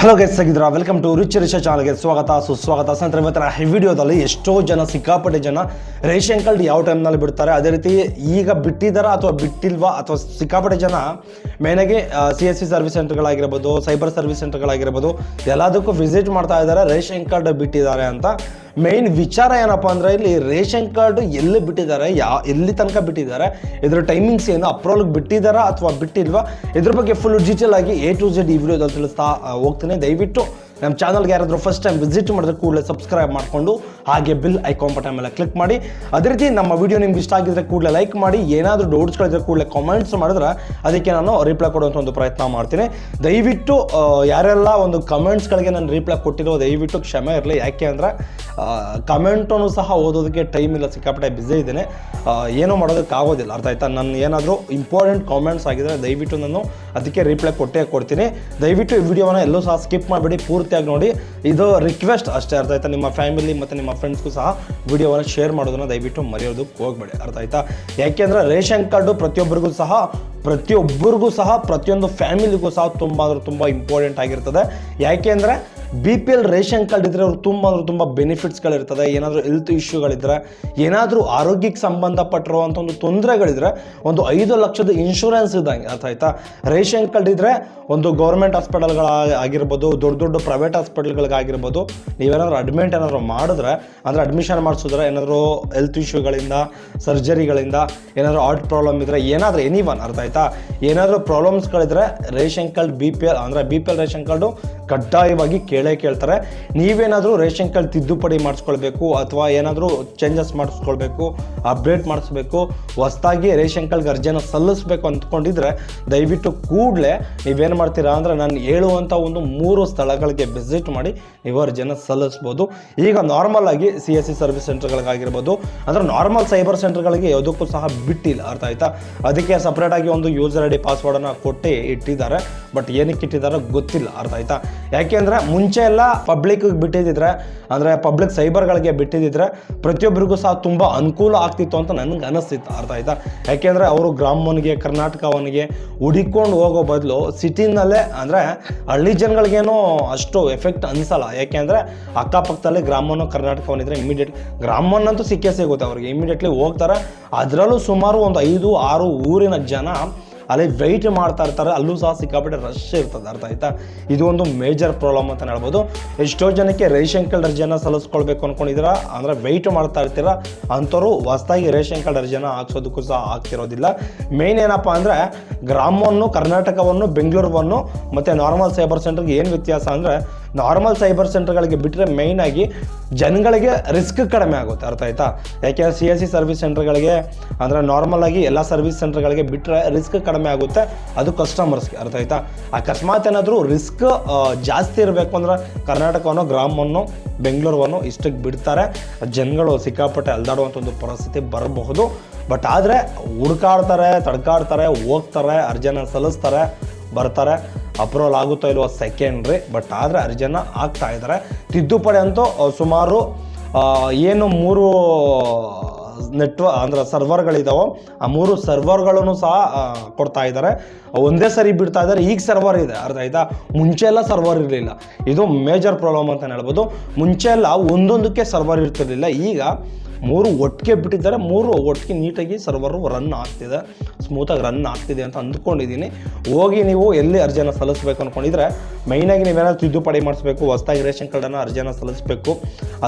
Hello guys ಆಗಿದ್ರ welcome to rich ರಿಚ ಚಾನಲ್ಗೆ ಸ್ವಾಗತ, ಸುಸ್ವಾಗತ. ಸ್ನೇಹಿತರೆ, ಇವತ್ತಿನ ಈ ವಿಡಿಯೋದಲ್ಲಿ ಎಷ್ಟೋ ಜನ ಸಿಕ್ಕಾಪಟ್ಟೆ ಜನ ರೇಷನ್ ಕಾರ್ಡ್ ಯಾವ ಟೈಮ್ನಲ್ಲಿ ಬಿಡ್ತಾರೆ, ಅದೇ ರೀತಿ ಈಗ ಬಿಟ್ಟಿದ್ದಾರಾ ಅಥವಾ ಬಿಟ್ಟಿಲ್ವಾ ಅಥವಾ ಸಿಕ್ಕಾಪಟ್ಟೆ ಜನ ಮೇನಾಗಿ ಸಿ ಎಸ್ ಸಿ ಸರ್ವಿಸ್ ಸೆಂಟರ್ಗಳಾಗಿರ್ಬೋದು ಸೈಬರ್ ಸರ್ವಿಸ್ ಸೆಂಟರ್ಗಳಾಗಿರ್ಬೋದು ಎಲ್ಲದಕ್ಕೂ ವಿಸಿಟ್ ಮಾಡ್ತಾ ಇದ್ದಾರೆ, ರೇಷನ್ ಕಾರ್ಡ್ ಬಿಟ್ಟಿದ್ದಾರೆ ಅಂತ. ಮೇನ್ ವಿಚಾರ ಏನಪ್ಪ ಅಂದರೆ ಇಲ್ಲಿ ರೇಷನ್ ಕಾರ್ಡ್ ಎಲ್ಲಿ ಬಿಟ್ಟಿದ್ದಾರೆ, ಯಾ, ಎಲ್ಲಿ ತನಕ ಬಿಟ್ಟಿದ್ದಾರೆ, ಇದ್ರ ಟೈಮಿಂಗ್ಸ್ ಏನು ಅಪ್ರೋಲ್ಗೆ ಬಿಟ್ಟಿದ್ದಾರಾ ಅಥವಾ ಬಿಟ್ಟಿಲ್ವಾ, ಇದ್ರ ಬಗ್ಗೆ ಫುಲ್ ಡೀಟೇಲ್ ಆಗಿ ಎ ಟು ಜೆಡ್ ಈ ವಿಡಿಯೋದಲ್ಲಿ ತಿಳಿಸ್ತಾ ಹೋಗ್ತೀನಿ. ದಯವಿಟ್ಟು ನಮ್ಮ ಚಾನಲ್ಗೆ ಯಾರಾದರೂ ಫಸ್ಟ್ ಟೈಮ್ ವಿಸಿಟ್ ಮಾಡಿದ್ರೆ ಕೂಡಲೇ ಸಬ್ಸ್ಕ್ರೈಬ್ ಮಾಡಿಕೊಂಡು ಹಾಗೆ ಬಿಲ್ ಐಕಾನ್ ಬಟನ್ ಮೇಲೆ ಕ್ಲಿಕ್ ಮಾಡಿ. ಅದೇ ರೀತಿ ನಮ್ಮ ವಿಡಿಯೋ ನಿಮ್ಗೆ ಇಷ್ಟ ಆಗಿದ್ರೆ ಕೂಡಲೇ ಲೈಕ್ ಮಾಡಿ. ಏನಾದರೂ ಡೌಟ್ಸ್ಗಳಿದ್ರೆ ಕೂಡಲೇ ಕಾಮೆಂಟ್ಸ್ ಮಾಡಿದ್ರೆ ಅದಕ್ಕೆ ನಾನು ರಿಪ್ಲೈ ಕೊಡುವಂಥ ಒಂದು ಪ್ರಯತ್ನ ಮಾಡ್ತೀನಿ. ದಯವಿಟ್ಟು ಯಾರೆಲ್ಲ ಒಂದು ಕಮೆಂಟ್ಸ್ಗಳಿಗೆ ನಾನು ರಿಪ್ಲೈ ಕೊಟ್ಟಿರೋ, ದಯವಿಟ್ಟು ಕ್ಷಮೆ ಇರಲಿ. ಯಾಕೆ ಅಂದರೆ ಕಮೆಂಟನ್ನು ಸಹ ಓದೋದಕ್ಕೆ ಟೈಮ್ ಇಲ್ಲ, ಸಿಕ್ಕಾಪಟ್ಟೆ ಬ್ಯುಸಿ ಇದ್ದೇನೆ. ಏನು ಏನೂ ಮಾಡೋದಕ್ಕೆ ಆಗೋದಿಲ್ಲ. ಅರ್ಥ ಆಯ್ತಾ? ನಾನು ಏನಾದರೂ ಇಂಪಾರ್ಟೆಂಟ್ ಕಾಮೆಂಟ್ಸ್ ಆಗಿದ್ರೆ ದಯವಿಟ್ಟು ನಾನು ಅದಕ್ಕೆ ರಿಪ್ಲೈ ಕೊಟ್ಟೇ ಕೊಡ್ತೀನಿ. ದಯವಿಟ್ಟು ಈ ವಿಡಿಯೋನ ಎಲ್ಲೂ ಸಹ ಸ್ಕಿಪ್ ಮಾಡಿಬಿಡಿ. ಪೂರ್ತಿಯಾಗಿ ನೋಡಿ. ಇದು ರಿಕ್ವೆಸ್ಟ್ ಅಷ್ಟೇ. ಅರ್ಥ ಆಯ್ತಾ? ನಿಮ್ಮ ಫ್ಯಾಮಿಲಿ ಮತ್ತು ನಿಮ್ಮ ಫ್ರೆಂಡ್ಸ್ಗೂ ಸಹ ವಿಡಿಯೋವನ್ನು ಶೇರ್ ಮಾಡೋದನ್ನು ದಯವಿಟ್ಟು ಮರೆಯೋದಕ್ಕೆ ಹೋಗಬೇಡಿ. ಅರ್ಥ ಆಯ್ತಾ? ಯಾಕೆಂದರೆ ರೇಷನ್ ಕಾರ್ಡು ಪ್ರತಿಯೊಬ್ಬರಿಗೂ ಸಹ ಪ್ರತಿಯೊಬ್ಬರಿಗೂ ಸಹ, ಪ್ರತಿಯೊಂದು ಫ್ಯಾಮಿಲಿಗೂ ಸಹ ತುಂಬ ಅಂದ್ರೆ ತುಂಬ ಇಂಪಾರ್ಟೆಂಟ್ ಆಗಿರ್ತದೆ. ಯಾಕೆ ಅಂದರೆ B P L ration card ಇದ್ದರೆ ಅವ್ರು ತುಂಬ ಅಂದ್ರೆ ತುಂಬ ಬೆನಿಫಿಟ್ಸ್ಗಳಿರ್ತದೆ ಏನಾದರೂ ಹೆಲ್ತ್ ಇಶ್ಯೂಗಳಿದ್ದರೆ ಏನಾದರೂ ಆರೋಗ್ಯಕ್ಕೆ ಸಂಬಂಧಪಟ್ಟಿರುವಂಥ ಒಂದು ತೊಂದರೆಗಳಿದ್ರೆ ಒಂದು ಐದು ಲಕ್ಷದ ಇನ್ಶೂರೆನ್ಸ್ ಇದ್ದಂಗೆ ಅರ್ಥ ಆಯ್ತಾ? ರೇಷನ್ ಕಾರ್ಡ್ ಇದ್ದರೆ ಒಂದು ಗೌರ್ಮೆಂಟ್ ಹಾಸ್ಪಿಟಲ್ಗಳ ಆಗಿರ್ಬೋದು, ದೊಡ್ಡ ದೊಡ್ಡ ಪ್ರೈವೇಟ್ ಹಾಸ್ಪಿಟಲ್ಗಳಿಗಾಗಿರ್ಬೋದು ನೀವೇನಾದರೂ ಅಡ್ಮಿಟ್ ಏನಾದರೂ ಮಾಡಿದ್ರೆ, ಅಂದರೆ ಅಡ್ಮಿಷನ್ ಮಾಡಿಸಿದ್ರೆ ಏನಾದರೂ ಹೆಲ್ತ್ ಇಶ್ಯೂಗಳಿಂದ ಸರ್ಜರಿಗಳಿಂದ ಏನಾದರೂ ಹಾರ್ಟ್ ಪ್ರಾಬ್ಲಮ್ ಇದ್ದರೆ ಏನಾದರೂ ಎನಿ ಒನ್ ಅರ್ಥ ಆಯ್ತಾ? ಏನಾದರೂ ಪ್ರಾಬ್ಲಮ್ಸ್ಗಳಿದ್ರೆ ration card B P L ಅಂದರೆ B P L ration card ಕಡ್ಡಾಯವಾಗಿ ಕೇಳೇ ಕೇಳ್ತಾರೆ. ನೀವೇನಾದರೂ ರೇಷನ್ ಕಾರ್ಡ್ ತಿದ್ದುಪಡಿ ಮಾಡಿಸ್ಕೊಳ್ಬೇಕು ಅಥವಾ ಏನಾದರೂ ಚೇಂಜಸ್ ಮಾಡಿಸ್ಕೊಳ್ಬೇಕು ಅಪ್ಡೇಟ್ ಮಾಡಿಸ್ಬೇಕು, ಹೊಸ್ದಾಗಿ ರೇಷನ್ ಕಾರ್ಡ್ಗೆ ಅರ್ಜಿಯನ್ನು ಸಲ್ಲಿಸಬೇಕು ಅಂದ್ಕೊಂಡಿದ್ರೆ ದಯವಿಟ್ಟು ಕೂಡಲೇ ನೀವೇನು ಮಾಡ್ತೀರಾ ಅಂದರೆ ನಾನು ಹೇಳುವಂಥ ಒಂದು ಮೂರು ಸ್ಥಳಗಳಿಗೆ ವಿಸಿಟ್ ಮಾಡಿ ನೀವು ಅರ್ಜಿಯನ್ನು ಸಲ್ಲಿಸ್ಬೋದು. ಈಗ ನಾರ್ಮಲ್ ಆಗಿ ಸಿ ಎಸ್ ಸಿ ಸರ್ವಿಸ್ ಸೆಂಟರ್ಗಳಿಗಾಗಿರ್ಬೋದು ಅಂದರೆ ನಾರ್ಮಲ್ ಸೈಬರ್ ಸೆಂಟರ್ಗಳಿಗೆ ಯಾವುದಕ್ಕೂ ಸಹ ಬಿಟ್ಟಿಲ್ಲ, ಅರ್ಥ ಆಯ್ತಾ? ಅದಕ್ಕೆ ಸಪ್ರೇಟಾಗಿ ಒಂದು ಯೂಸರ್ ಐ ಡಿ ಪಾಸ್ವರ್ಡನ್ನು ಕೊಟ್ಟು ಇಟ್ಟಿದ್ದಾರೆ. ಬಟ್ ಏನಕ್ಕೆ ಇಟ್ಟಿದ್ದಾರೆ ಗೊತ್ತಿಲ್ಲ, ಅರ್ಥ ಆಯ್ತಾ? ಯಾಕೆಂದ್ರೆ ಮುಂಚೆ ಎಲ್ಲ ಪಬ್ಲಿಕ್ ಬಿಟ್ಟಿದ್ರೆ ಅಂದರೆ ಪಬ್ಲಿಕ್ ಸೈಬರ್ಗಳಿಗೆ ಬಿಟ್ಟಿದ್ರೆ ಪ್ರತಿಯೊಬ್ಬರಿಗೂ ಸಹ ತುಂಬ ಅನುಕೂಲ ಆಗ್ತಿತ್ತು ಅಂತ ನನಗೆ ಅನಿಸ್ತಿತ್ತು, ಅರ್ಥ ಆಯ್ತಾ? ಯಾಕೆಂದರೆ ಅವರು ಗ್ರಾಮವನಿಗೆ ಕರ್ನಾಟಕವನಿಗೆ ಹುಡಿಕೊಂಡು ಹೋಗೋ ಬದಲು ಸಿಟಿನಲ್ಲೇ ಅಂದರೆ ಹಳ್ಳಿ ಜನಗಳಿಗೇನೋ ಅಷ್ಟು ಎಫೆಕ್ಟ್ ಅನಿಸಲ್ಲ. ಯಾಕೆಂದರೆ ಅಕ್ಕಪಕ್ಕದಲ್ಲೇ ಗ್ರಾಮವನ್ನು ಕರ್ನಾಟಕವನಿದ್ರೆ ಇಮಿಡಿಯೇಟ್ ಗ್ರಾಮವನ್ನಂತೂ ಸಿಕ್ಕೇ ಸಿಗುತ್ತೆ ಅವ್ರಿಗೆ. ಇಮಿಡಿಯೇಟ್ಲಿ ಹೋಗ್ತಾರೆ. ಅದರಲ್ಲೂ ಸುಮಾರು ಒಂದು ಐದು, ಆರು ಊರಿನ ಜನ ಅಲ್ಲಿ ವೆಯ್ಟ್ ಮಾಡ್ತಾ ಇರ್ತಾರೆ, ಅಲ್ಲೂ ಸಹ ಸಿಕ್ಕಾಪಟ್ಟೆ ರಶ್ ಇರ್ತದೆ, ಅರ್ಥ ಆಯ್ತಾ? ಇದು ಒಂದು ಮೇಜರ್ ಪ್ರಾಬ್ಲಮ್ ಅಂತ ಹೇಳ್ಬೋದು. ಎಷ್ಟೋ ಜನಕ್ಕೆ ರೇಷನ್ ಕಾರ್ಡ್ ಅರ್ಜಿಯನ್ನು ಸಲ್ಲಿಸ್ಕೊಳ್ಬೇಕು ಅಂದ್ಕೊಂಡಿದ್ದೀರಾ ಅಂದರೆ ವೆಯ್ಟ್ ಮಾಡ್ತಾ ಇರ್ತೀರಾ? ಅಂಥವ್ರು ಹೊಸದಾಗಿ ರೇಷನ್ ಕಾರ್ಡ್ ಹಾಕ್ಸೋದಕ್ಕೂ ಸಹ ಆಗ್ತಿರೋದಿಲ್ಲ. ಮೇನ್ ಏನಪ್ಪ ಅಂದರೆ, ಗ್ರಾಮವನ್ನು, ಕರ್ನಾಟಕವನ್ನು, ಬೆಂಗಳೂರನ್ನು ಮತ್ತು ನಾರ್ಮಲ್ ಸೈಬರ್ ಸೆಂಟ್ರಿಗೆ ಏನು ವ್ಯತ್ಯಾಸ ಅಂದರೆ ನಾರ್ಮಲ್ ಸೈಬರ್ ಸೆಂಟರ್ಗಳಿಗೆ ಬಿಟ್ಟರೆ ಮೇಯ್ನಾಗಿ ಜನಗಳಿಗೆ ರಿಸ್ಕ್ ಕಡಿಮೆ ಆಗುತ್ತೆ, ಅರ್ಥ ಆಯ್ತಾ? ಯಾಕೆಂದರೆ ಸಿ ಎಸ್ ಸಿ ಸರ್ವಿಸ್ ಸೆಂಟರ್ಗಳಿಗೆ, ಅಂದರೆ ನಾರ್ಮಲ್ ಆಗಿ ಎಲ್ಲ ಸರ್ವಿಸ್ ಸೆಂಟರ್ಗಳಿಗೆ ಬಿಟ್ಟರೆ ರಿಸ್ಕ್ ಕಡಿಮೆ ಆಗುತ್ತೆ, ಅದು ಕಸ್ಟಮರ್ಸ್ಗೆ ಅರ್ಥ ಆಯ್ತಾ? ಅಕಸ್ಮಾತ್ ಏನಾದರೂ ರಿಸ್ಕ್ ಜಾಸ್ತಿ ಇರಬೇಕು ಅಂದರೆ ಕರ್ನಾಟಕವನ್ನು, ಗ್ರಾಮವನ್ನು, ಬೆಂಗಳೂರನ್ನು ಇಷ್ಟಕ್ಕೆ ಬಿಡ್ತಾರೆ. ಜನಗಳು ಸಿಕ್ಕಾಪಟ್ಟೆ ಅಲ್ದಾಡುವಂಥ ಒಂದು ಪರಿಸ್ಥಿತಿ ಬರಬಹುದು. ಬಟ್ ಆದರೆ ಹುಡ್ಕಾಡ್ತಾರೆ, ತಡ್ಕಾಡ್ತಾರೆ, ಹೋಗ್ತಾರೆ ಅರ್ಜಿನ ಸಲ್ಲಿಸ್ತಾರೆ, ಬರ್ತಾರೆ. ಅಪ್ರೂವಲ್ ಆಗುತ್ತೋ ಇಲ್ವೋ ಸೆಕೆಂಡ್ರಿ. ಬಟ್ ಆದರೆ ಅರ್ಜಿನ ಆಗ್ತಾ ಇದ್ದಾರೆ ತಿದ್ದುಪಡಿ ಅಂತೂ ಸುಮಾರು ಏನು ಮೂರು, ನೆಟ್ವ, ಅಂದರೆ ಸರ್ವರ್ಗಳಿದಾವೋ, ಆ ಮೂರು ಸರ್ವರ್ಗಳನ್ನು ಸಹ ಕೊಡ್ತಾ ಇದ್ದಾರೆ ಒಂದೇ ಸರಿ ಬಿಡ್ತಾ ಇದ್ದಾರೆ ಈಗ ಸರ್ವರ್ ಇದೆ. ಅರ್ಥ ಆಯ್ತಾ? ಮುಂಚೆ ಎಲ್ಲ ಸರ್ವರ್ ಇರಲಿಲ್ಲ. ಇದು ಮೇಜರ್ ಪ್ರಾಬ್ಲಮ್ ಅಂತ ಹೇಳ್ಬೋದು. ಮುಂಚೆ ಎಲ್ಲ ಒಂದೊಂದಕ್ಕೆ ಸರ್ವರ್ ಇರ್ತಿರಲಿಲ್ಲ. ಈಗ ಮೂರು ಒಟ್ಟಿಗೆ ಬಿಟ್ಟಿದ್ದಾರೆ, ಮೂರು ಒಟ್ಟಿಗೆ ನೀಟಾಗಿ ಸರ್ವರು ರನ್ ಆಗ್ತಿದೆ ಸ್ಮೂತಾಗಿ ರನ್ ಆಗ್ತಿದೆ ಅಂತ ಅಂದ್ಕೊಂಡಿದ್ದೀನಿ. ಹೋಗಿ ನೀವು ಎಲ್ಲಿ ಅರ್ಜಿಯನ್ನು ಸಲ್ಲಿಸಬೇಕು ಅಂದ್ಕೊಂಡಿದ್ರೆ ಮೈನಾಗಿ ನೀವೇನಾದ್ರು ತಿದ್ದುಪಡಿ ಮಾಡಿಸ್ಬೇಕು, ಹೊಸ್ದಾಗಿ ರೇಷನ್ ಕಾರ್ಡನ್ನು ಅರ್ಜಿಯನ್ನು ಸಲ್ಲಿಸಬೇಕು,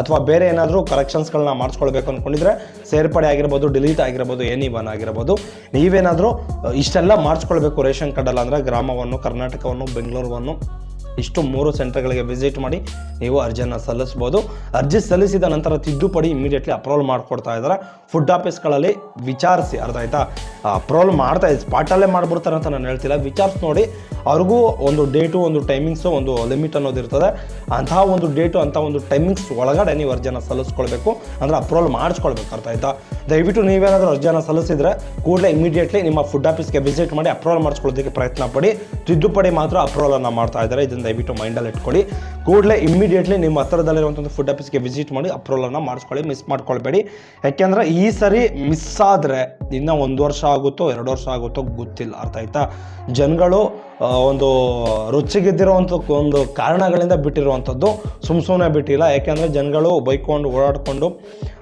ಅಥವಾ ಬೇರೆ ಏನಾದರೂ ಕರೆಕ್ಷನ್ಸ್ಗಳನ್ನ ಮಾಡಿಸ್ಕೊಳ್ಬೇಕು ಅಂದ್ಕೊಂಡಿದ್ರೆ ಸೇರ್ಪಡೆ ಆಗಿರ್ಬೋದು ಡಿಲೀಟ್ ಆಗಿರ್ಬೋದು ಎನಿ ಒನ್ ಆಗಿರ್ಬೋದು, ನೀವೇನಾದರೂ ಇಷ್ಟೆಲ್ಲ ಮಾಡಿಸ್ಕೊಳ್ಬೇಕು ರೇಷನ್ ಕಾರ್ಡಲ್ಲ ಅಂದರೆ ಗ್ರಾಮವನ್ನು, ಕರ್ನಾಟಕವನ್ನು ಬೆಂಗಳೂರನ್ನು ಇಷ್ಟು ಮೂರು ಸೆಂಟರ್ಗಳಿಗೆ ವಿಸಿಟ್ ಮಾಡಿ ನೀವು ಅರ್ಜಿಯನ್ನು ಸಲ್ಲಿಸ್ಬೋದು. ಅರ್ಜಿ ಸಲ್ಲಿಸಿದ ನಂತರ ತಿದ್ದುಪಡಿ ಇಮಿಡಿಯೇಟ್ಲಿ ಅಪ್ರೂವಲ್ ಮಾಡಿಕೊಡ್ತಾ ಇದ್ದಾರೆ. ಫುಡ್ ಆಫೀಸ್ಗಳಲ್ಲಿ ವಿಚಾರಿಸಿ, ಅರ್ಥ ಆಯ್ತಾ? ಅಪ್ರೂವಲ್ ಮಾಡ್ತಾ ಇದ್ದೀ ಸ್ಪಾಟಲ್ಲೇ ಮಾಡಿಬಿಡ್ತಾರೆ ಅಂತ ನಾನು ಹೇಳ್ತಿಲ್ಲ. ವಿಚಾರಿಸಿ ನೋಡಿ. ಅವ್ರಿಗೂ ಒಂದು ಡೇಟು ಒಂದು ಟೈಮಿಂಗ್ಸು ಒಂದು ಲಿಮಿಟ್ ಅನ್ನೋದು ಇರ್ತದೆ. ಅಂತಹ ಒಂದು ಡೇಟು ಅಂತ ಒಂದು ಟೈಮಿಂಗ್ಸ್ ಒಳಗಡೆ ನೀವು ಅರ್ಜಿನ ಸಲ್ಲಿಸ್ಕೊಳ್ಬೇಕು. ಅಂದರೆ ಅಪ್ರೂವಲ್ ಮಾಡಿಸ್ಕೊಳ್ಬೇಕು. ಅರ್ಥ ಆಯ್ತಾ? ದಯವಿಟ್ಟು ನೀವೇನಾದರೂ ಅರ್ಜಿಯನ್ನ ಸಲ್ಲಿಸಿದ್ರೆ ಕೂಡಲೇ ಇಮಿಡಿಯೇಟ್ಲಿ ನಿಮ್ಮ ಫುಡ್ ಆಫೀಸ್ಗೆ ವಿಸಿಟ್ ಮಾಡಿ ಅಪ್ರೂವಲ್ ಮಾಡಿಸ್ಕೊಳ್ಳೋದಕ್ಕೆ ಪ್ರಯತ್ನ ಪಡಿ. ತಿದ್ದುಪಡಿ ಮಾತ್ರ ಅಪ್ರೂವಲನ್ನು ಮಾಡ್ತಾ ಇದ್ದಾರೆ. ಇದನ್ನು ದಯವಿಟ್ಟು ಮೈಂಡಲ್ಲಿ ಇಟ್ಕೊಳ್ಳಿ. ಕೂಡಲೇ ಇಮಿಡಿಯೇಟ್ಲಿ ನಿಮ್ಮ ಹತ್ರದಲ್ಲಿರುವಂಥ ಫುಡ್ ಆಫೀಸ್ಗೆ ವಿಸಿಟ್ ಮಾಡಿ ಅಪ್ರೂವಲನ್ನು ಮಾಡಿಸ್ಕೊಳ್ಳಿ ಮಿಸ್ ಮಾಡ್ಕೊಳ್ಬೇಡಿ. ಯಾಕೆಂದರೆ ಈ ಸರಿ ಮಿಸ್ ಆದರೆ ಇನ್ನೂ ಒಂದು ವರ್ಷ ಆಗುತ್ತೋ, ಎರಡು ವರ್ಷ ಆಗುತ್ತೋ ಗೊತ್ತಿಲ್ಲ. ಅರ್ಥ ಆಯ್ತಾ? ಜನಗಳು ಒಂದು ರುಚಿಗೆದ್ದಿರುವಂಥ ಒಂದು ಕಾರಣಗಳಿಂದ ಬಿಟ್ಟಿರುವಂಥದ್ದು ಸುಮ್ ಸುಮ್ಮನೆ ಬಿಟ್ಟಿಲ್ಲ. ಯಾಕೆಂದರೆ ಜನಗಳು ಬೈಕೊಂಡು, ಓಡಾಡಿಕೊಂಡು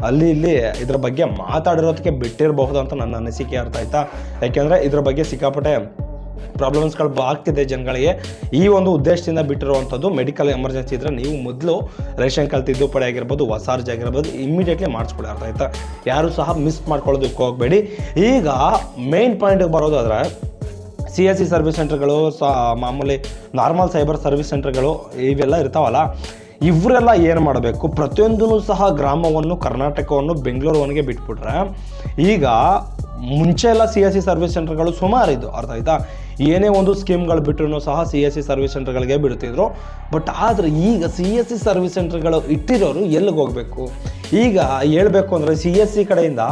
ಅಲ್ಲಿ ಇಲ್ಲಿ ಇದ್ರ ಬಗ್ಗೆ ಮಾತಾಡಿರೋದಕ್ಕೆ ಬಿಟ್ಟಿರಬಹುದು ಅಂತ ನನ್ನ ಅನಿಸಿಕೆ. ಅರ್ಥ ಆಯ್ತಾ? ಯಾಕೆಂದರೆ ಇದ್ರ ಬಗ್ಗೆ ಸಿಕ್ಕಾಪಟ್ಟೆ ಪ್ರಾಬ್ಲಮ್ಸ್ಗಳು ಆಗ್ತಿದೆ ಜನಗಳಿಗೆ. ಈ ಒಂದು ಉದ್ದೇಶದಿಂದ ಬಿಟ್ಟಿರುವಂಥದ್ದು ಮೆಡಿಕಲ್ ಎಮರ್ಜೆನ್ಸಿ ಇದ್ದರೆ ನೀವು ಮೊದಲು ರೇಷನ್ ಕಾರ್ಡ್ ತಿದ್ದುಪಡಿ ಆಗಿರ್ಬೋದು ಹೊಸ ಅರ್ಜಿ ಆಗಿರ್ಬೋದು ಇಮಿಡಿಯೇಟ್ಲಿ ಮಾಡಿಸ್ಕೊಳ್ಳಿ ಅರ್ಥ ಆಯ್ತಾ? ಯಾರು ಸಹ ಮಿಸ್ ಮಾಡ್ಕೊಳ್ಳೋದಕ್ಕೆ ಹೋಗಬೇಡಿ. ಈಗ ಮೇನ್ ಪಾಯಿಂಟಿಗೆ ಬರೋದಾದ್ರೆ ಸಿ ಎಸ್ ಸಿ ಸರ್ವಿಸ್ ಸೆಂಟರ್ಗಳು ಸ ಮಾಮೂಲಿ ನಾರ್ಮಲ್ ಸೈಬರ್ ಸರ್ವಿಸ್ ಸೆಂಟರ್ಗಳು ಇವೆಲ್ಲ ಇರ್ತಾವಲ್ಲ, ಇವರೆಲ್ಲ ಏನು ಮಾಡಬೇಕು? ಪ್ರತಿಯೊಂದೂ ಸಹ ಗ್ರಾಮವನ್ನು, ಕರ್ನಾಟಕವನ್ನು ಬೆಂಗಳೂರುವನಿಗೆ ಬಿಟ್ಬಿಟ್ರೆ, ಈಗ ಮುಂಚೆ ಎಲ್ಲ ಸಿ ಎಸ್ ಸಿ ಸರ್ವಿಸ್ ಸೆಂಟರ್ಗಳು ಸುಮಾರು ಇದ್ದು, ಅರ್ಥ ಆಯ್ತಾ? ಏನೇ ಒಂದು ಸ್ಕೀಮ್ಗಳು ಬಿಟ್ಟರು ಸಹ ಸಿ ಎಸ್ ಸಿ ಸರ್ವಿಸ್ ಸೆಂಟರ್ಗಳಿಗೆ ಬಿಡ್ತಿದ್ರು. ಬಟ್ ಆದರೆ ಈಗ ಸಿ ಎಸ್ ಸಿ ಸರ್ವಿಸ್ ಸೆಂಟರ್ಗಳು ಇಟ್ಟಿರೋರು ಎಲ್ಲಿಗೆ ಹೋಗಬೇಕು? ಈಗ ಹೇಳಬೇಕು ಅಂದರೆ ಸಿ ಎಸ್ ಸಿ ಕಡೆಯಿಂದ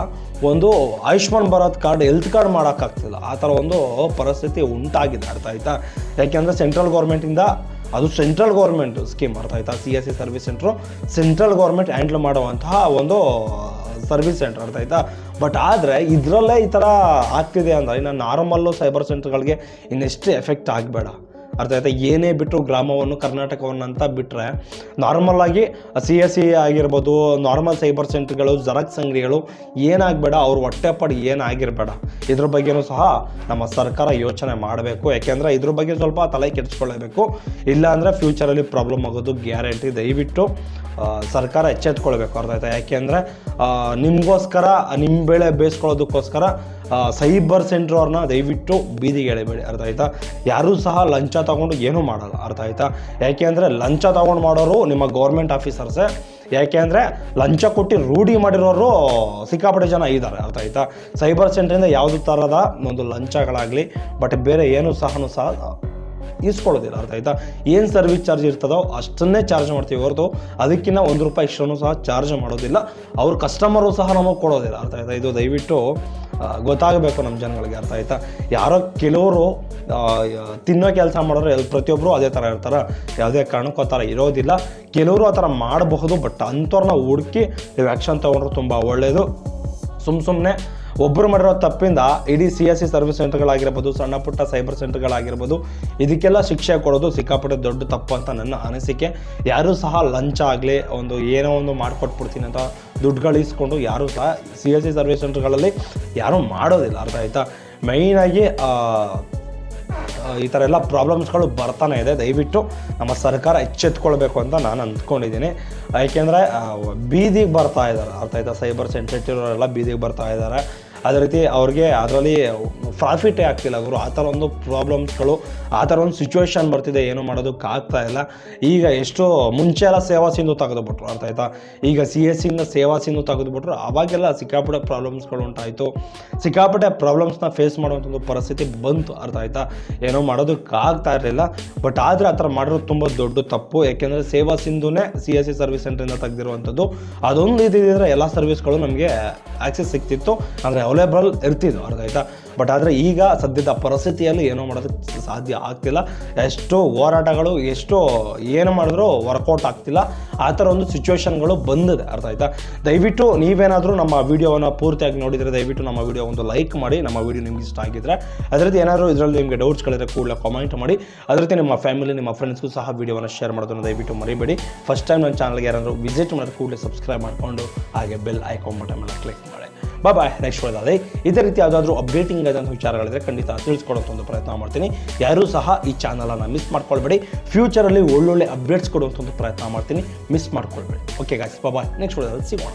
ಒಂದು Ayushman Bharat card, health card ಮಾಡೋಕ್ಕಾಗ್ತಿಲ್ಲ ಆ ಥರ ಒಂದು ಪರಿಸ್ಥಿತಿ ಉಂಟಾಗಿದೆ, ಅರ್ಥ ಆಯ್ತಾ? ಯಾಕೆಂದರೆ ಸೆಂಟ್ರಲ್ ಗೌರ್ಮೆಂಟಿಂದ, ಅದು ಸೆಂಟ್ರಲ್ ಗೌರ್ಮೆಂಟ್ ಸ್ಕೀಮ್, ಅರ್ಥ ಆಯ್ತಾ? C S C service centre central government handle ಮಾಡುವಂತಹ ಒಂದು ಸರ್ವಿಸ್ ಸೆಂಟರ್, ಅರ್ಥ ಆಯ್ತಾ? ಬಟ್ ಆದರೆ ಇದರಲ್ಲೇ ಈ ಥರ ಆಗ್ತಿದೆ ಅಂದರೆ ಇನ್ನು ನಾರ್ಮಲ್ಲು ಸೈಬರ್ ಸೆಂಟರ್ಗಳಿಗೆ ಇನ್ನೆಷ್ಟು ಎಫೆಕ್ಟ್ ಆಗಬೇಡ. ಅರ್ಥ ಆಯ್ತಾ? ಏನೇ ಬಿಟ್ಟರು ಗ್ರಾಮವನ್ನು ಕರ್ನಾಟಕವನ್ನು ಅಂತ ಬಿಟ್ಟರೆ ನಾರ್ಮಲಾಗಿ ಸಿ ಎಸ್ ಸಿ ಆಗಿರ್ಬೋದು ನಾರ್ಮಲ್ ಸೈಬರ್ ಸೆಂಟ್ರ್ಗಳು ಜರಾಕ್ಸ್ ಅಂಗಡಿಗಳು ಏನಾಗಬೇಡ, ಅವ್ರ ಹೊಟ್ಟೆಪಾಡು ಏನಾಗಿರಬೇಡ. ಇದ್ರ ಬಗ್ಗೆನೂ ಸಹ ನಮ್ಮ ಸರ್ಕಾರ ಯೋಚನೆ ಮಾಡಬೇಕು. ಯಾಕೆಂದರೆ ಇದ್ರ ಬಗ್ಗೆ ಸ್ವಲ್ಪ ತಲೆ ಕೆಡಿಸ್ಕೊಳ್ಳೇಬೇಕು ಇಲ್ಲಾಂದರೆ ಫ್ಯೂಚರಲ್ಲಿ ಪ್ರಾಬ್ಲಮ್ ಆಗೋದು ಗ್ಯಾರಂಟಿ ದಯವಿಟ್ಟು ಸರ್ಕಾರ ಎಚ್ಚೆತ್ಕೊಳ್ಬೇಕು. ಅರ್ಥ ಆಯ್ತಾ? ಯಾಕೆಂದರೆ ನಿಮಗೋಸ್ಕರ ನಿಮ್ಮ ಬೆಳೆ ಬೇಯಿಸ್ಕೊಳ್ಳೋದಕ್ಕೋಸ್ಕರ ಸೈಬರ್ ಸೆಂಟ್ರ್ ಅವ್ರನ್ನ ದಯವಿಟ್ಟು ಬೀದಿಗೆ ಎಳೆಬೇಡಿ. ಅರ್ಥ ಆಯ್ತಾ? ಯಾರೂ ಸಹ ಲಂಚ ತಗೊಂಡು ಏನೂ ಮಾಡಲ್ಲ. ಅರ್ಥ ಆಯ್ತಾ? ಯಾಕೆ ಅಂದರೆ ಲಂಚ ತಗೊಂಡು ಮಾಡೋರು ನಿಮ್ಮ ಗೌರ್ಮೆಂಟ್ ಆಫೀಸರ್ಸೇ ಯಾಕೆ ಅಂದರೆ ಲಂಚ ಕೊಟ್ಟು ರೂಢಿ ಮಾಡಿರೋರು ಸಿಕ್ಕಾಪಟ್ಟೆ ಜನ ಇದ್ದಾರೆ. ಅರ್ಥ ಆಯ್ತಾ? ಸೈಬರ್ ಸೆಂಟ್ರಿಂದ ಯಾವುದೇ ಥರದ ಒಂದು ಲಂಚಗಳಾಗಲಿ ಬಟ್ ಬೇರೆ ಏನೂ ಸಹ ಸಹ ಇಸ್ಕೊಳ್ಳೋದಿಲ್ಲ. ಅರ್ಥ ಆಯ್ತಾ? ಏನು ಸರ್ವಿಸ್ ಚಾರ್ಜ್ ಇರ್ತದೋ ಅಷ್ಟನ್ನೇ ಚಾರ್ಜ್ ಮಾಡ್ತೀವಿ ಹೊರತು ಅದಕ್ಕಿಂತ ಒಂದು ರೂಪಾಯಿ ಎಕ್ಸ್ಟ್ರಾನು ಸಹ ಚಾರ್ಜ್ ಮಾಡೋದಿಲ್ಲ. ಅವ್ರ ಕಸ್ಟಮರು ಸಹ ನಮಗೆ ಕೊಡೋದಿಲ್ಲ. ಅರ್ಥ ಆಯ್ತಾ? ಇದು ದಯವಿಟ್ಟು ಗೊತ್ತಾಗಬೇಕು ನಮ್ಮ ಜನಗಳಿಗೆ ಅರ್ಥ ಆಯ್ತಾ? ಯಾರೋ ಕೆಲವರು ತಿನ್ನೋ ಕೆಲಸ ಮಾಡೋರು ಎಲ್ಲಿ ಪ್ರತಿಯೊಬ್ಬರು ಅದೇ ಥರ ಇರ್ತಾರೆ. ಯಾವುದೇ ಕಾರಣಕ್ಕೂ ಆ ಥರ ಇರೋದಿಲ್ಲ. ಕೆಲವರು ಆ ಥರ ಮಾಡಬಹುದು, ಬಟ್ ಅಂಥವ್ರನ್ನ ಹುಡುಕಿ ನೀವು ಆ್ಯಕ್ಷನ್ ತೊಗೊಂಡ್ರೆ ತುಂಬ ಒಳ್ಳೆಯದು ಸುಮ್ಮ ಸುಮ್ಮನೆ ಒಬ್ಬರು ಮಾಡಿರೋ ತಪ್ಪಿಂದ ಇಡೀ ಸಿ ಎಸ್ ಸಿ ಸರ್ವಿಸ್ ಸೆಂಟರ್ಗಳಾಗಿರ್ಬೋದು ಸಣ್ಣ ಪುಟ್ಟ ಸೈಬರ್ ಸೆಂಟರ್ಗಳಾಗಿರ್ಬೋದು ಇದಕ್ಕೆಲ್ಲ ಶಿಕ್ಷೆ ಕೊಡೋದು ಸಿಕ್ಕಾಪಟ್ಟೆ ದೊಡ್ಡ ತಪ್ಪು ಅಂತ ನನ್ನ ಅನಿಸಿಕೆ. ಯಾರೂ ಸಹ ಲಂಚ ಆಗಲಿ ಒಂದು ಏನೋ ಒಂದು ಮಾಡಿಕೊಟ್ಬಿಡ್ತೀನಿ ಅಂತ ದುಡ್ಡು ಗಳಿಸ್ಕೊಂಡು ಯಾರೂ ಸಹ ಸಿ ಎಸ್ ಸಿ ಸರ್ವಿಸ್ ಸೆಂಟರ್ಗಳಲ್ಲಿ ಯಾರೂ ಮಾಡೋದಿಲ್ಲ, ಅರ್ಥ ಆಯ್ತಾ? ಮೈನಾಗಿ ಈ ಥರ ಎಲ್ಲ ಪ್ರಾಬ್ಲಮ್ಸ್ಗಳು ಬರ್ತಾನೆ ಇದೆ. ದಯವಿಟ್ಟು ನಮ್ಮ ಸರ್ಕಾರ ಎಚ್ಚೆತ್ಕೊಳ್ಬೇಕು ಅಂತ ನಾನು ಅಂದ್ಕೊಂಡಿದ್ದೀನಿ. ಯಾಕೆಂದರೆ ಬೀದಿಗೆ ಬರ್ತಾ ಇದ್ದಾರೆ, ಅರ್ಥ ಆಯ್ತಾ? ಸೈಬರ್ ಸೆಂಟರ್ ಬೀದಿಗೆ ಬರ್ತಾ ಇದ್ದಾರೆ. ಅದೇ ರೀತಿ ಅವ್ರಿಗೆ ಅದರಲ್ಲಿ ಪ್ರಾಫಿಟೇ ಆಗ್ತಿಲ್ಲ ಅವರು ಆ ಥರ ಒಂದು ಪ್ರಾಬ್ಲಮ್ಸ್ಗಳು ಆ ಥರ ಒಂದು ಸಿಚುವೇಶನ್ ಬರ್ತಿದೆ, ಏನು ಮಾಡೋದಕ್ಕಾಗ್ತಾ ಇಲ್ಲ. ಈಗ ಎಷ್ಟೋ ಮುಂಚೆ ಎಲ್ಲ ಸೇವಾ ಸಿಂಧು ತೆಗೆದುಬಿಟ್ರು ಅಂತ ಆಯ್ತಾ? ಈಗ ಸಿ ಎಸ್ ಸಿಂದ ಸೇವಾ ಸಿಂಧು ತೆಗೆದುಬಿಟ್ರು. ಅವಾಗೆಲ್ಲ ಸಿಕ್ಕಾಪಟ್ಟೆ ಪ್ರಾಬ್ಲಮ್ಸ್ಗಳು ಉಂಟಾಯಿತು. ಸಿಕ್ಕಾಪಟ್ಟೆ ಪ್ರಾಬ್ಲಮ್ಸ್ನ ಫೇಸ್ ಮಾಡುವಂಥ ಒಂದು ಪರಿಸ್ಥಿತಿ ಬಂತು ಅರ್ಥ ಆಯ್ತಾ? ಏನೋ ಮಾಡೋದಕ್ಕೆ ಆಗ್ತಾ ಇರಲಿಲ್ಲ. ಬಟ್ ಆದರೆ ಆ ಥರ ಮಾಡಿರೋದು ತುಂಬ ದೊಡ್ಡ ತಪ್ಪು. ಯಾಕೆಂದರೆ ಸೇವಾ ಸಿಂಧುನೇ ಸಿ ಎಸ್ ಸಿ ಸರ್ವಿಸ್ ಸೆಂಟ್ರಿಂದ ತೆಗೆದಿರುವಂಥದ್ದು. ಅದೊಂದು ಇದಿದ್ರೆ ಎಲ್ಲ ಸರ್ವಿಸ್ಗಳು ನಮಗೆ ಆಕ್ಸೆಸ್ ಸಿಗ್ತಿತ್ತು. ಅಂದರೆ ಅವೈಲೇಬಲ್ ಇರ್ತಿದ್ವು, ಅರ್ಥ ಆಯ್ತಾ? ಬಟ್ ಆದರೆ ಈಗ ಸದ್ಯದ ಪರಿಸ್ಥಿತಿಯಲ್ಲಿ ಏನೋ ಮಾಡೋದಕ್ಕೆ ಸಾಧ್ಯ ಆಗ್ತಿಲ್ಲ. ಎಷ್ಟು ಹೋರಾಟಗಳು, ಎಷ್ಟು ಏನು ಮಾಡಿದ್ರೂ ವರ್ಕೌಟ್ ಆಗ್ತಿಲ್ಲ. ಆ ಥರ ಒಂದು ಸಿಚುವೇಶನ್ಗಳು ಬಂದಿದೆ, ಅರ್ಥ ಆಯ್ತಾ? ದಯವಿಟ್ಟು ನೀವೇನಾದರೂ ನಮ್ಮ ವೀಡಿಯೋವನ್ನು ಪೂರ್ತಿಯಾಗಿ ನೋಡಿದರೆ ದಯವಿಟ್ಟು ನಮ್ಮ ವಿಡಿಯೋ ಒಂದು ಲೈಕ್ ಮಾಡಿ. ನಮ್ಮ ವಿಡಿಯೋ ನಿಮ್ಗೆ ಇಷ್ಟ ಆಗಿದ್ರೆ ಅದೇ ರೀತಿ ಏನಾದರೂ ಇದರಲ್ಲಿ ನಿಮಗೆ ಡೌಟ್ಸ್ಗಳಿದ್ರೆ ಕೂಡಲೇ ಕಾಮೆಂಟ್ ಮಾಡಿ. ಅದೇ ರೀತಿ ನಿಮ್ಮ ಫ್ಯಾಮಿಲಿ ನಿಮ್ಮ ಫ್ರೆಂಡ್ಸ್ಗೂ ಸಹ ವೀಡಿಯೋವನ್ನು ಶೇರ್ ಮಾಡೋದನ್ನು ದಯವಿಟ್ಟು ಮರಿಬೇಡಿ. ಫಸ್ಟ್ ಟೈಮ್ ನನ್ನ ಚಾನಲ್ಗೆ ಯಾರಾದರೂ ವಿಸಿಟ್ ಮಾಡಿದ್ರೆ ಕೂಡಲೇ ಸಬ್ಸ್ಕ್ರೈಬ್ ಮಾಡಿಕೊಂಡು, ಹಾಗೆ ಬೆಲ್ ಐಕಾನ್ ಬಟನ್ ಮೇಲೆ ಕ್ಲಿಕ್ ಮಾಡಿ. ಬಾಯ್ ನೆಕ್ಸ್ಟ್ ಒಳ್ಳೆ ಇದೇ ರೀತಿ ಯಾವುದಾದ್ರೂ ಅಪ್ಡೇಟಿಂಗ್ ಆದಂಥ ವಿಚಾರಗಳಿದ್ರೆ ಖಂಡಿತ ತಿಳಿಸ್ಕೊಡೋಂಥ ಒಂದು ಪ್ರಯತ್ನ ಮಾಡ್ತೀನಿ. ಯಾರೂ ಸಹ ಈ ಚಾನಲನ್ನು ಮಿಸ್ ಮಾಡ್ಕೊಳ್ಬೇಡಿ. ಫ್ಯೂಚರಲ್ಲಿ ಒಳ್ಳೊಳ್ಳೆ ಅಪ್ಡೇಟ್ಸ್ ಕೊಡುವಂಥ ಒಂದು ಪ್ರಯತ್ನ ಮಾಡ್ತೀನಿ. ಮಿಸ್ ಮಾಡ್ಕೊಳ್ಬೇಡಿ. ಓಕೆ ಗಾಯ್ಸ್ ಬಾಯ್ ನೆಕ್ಸ್ಟ್ ಒಳ್ಳೆ ಸಿಗೋಣ